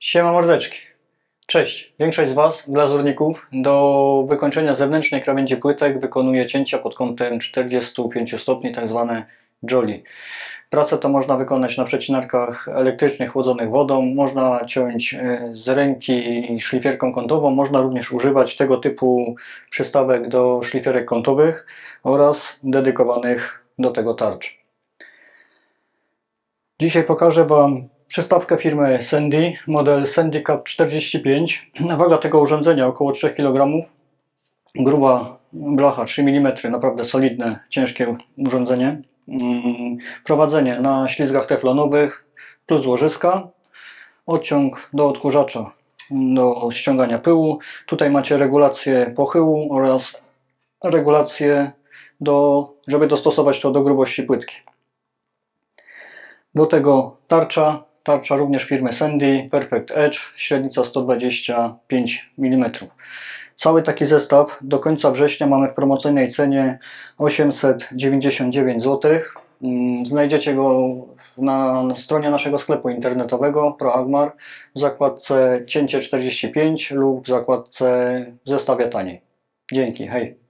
Siema mordeczki. Cześć. Większość z Was, glazurników, do wykończenia zewnętrznej krawędzi płytek wykonuje cięcia pod kątem 45 stopni, tak zwane jolly. Pracę to można wykonać na przecinarkach elektrycznych chłodzonych wodą, można ciąć e, z ręki szlifierką kątową, można również używać tego typu przystawek do szlifierek kątowych oraz dedykowanych do tego tarcz. Dzisiaj pokażę Wam przystawkę firmy Sandy, model Sandycat 45. Waga tego urządzenia około 3 kg. Gruba blacha 3 mm, naprawdę solidne, ciężkie urządzenie. Mm, Prowadzenie na ślizgach teflonowych plus łożyska. Odciąg do odkurzacza do ściągania pyłu. Tutaj macie regulację pochyłu oraz regulację, do, żeby dostosować to do grubości płytki. Do tego tarcza, tarcza również firmy Sandy, Perfect Edge, średnica 125 mm. Cały taki zestaw do końca września mamy w promocyjnej cenie 899 zł. Mm, Znajdziecie go na stronie naszego sklepu internetowego ProAgmar w zakładce cięcie 45 lub w zakładce w zestawie taniej. Dzięki, hej!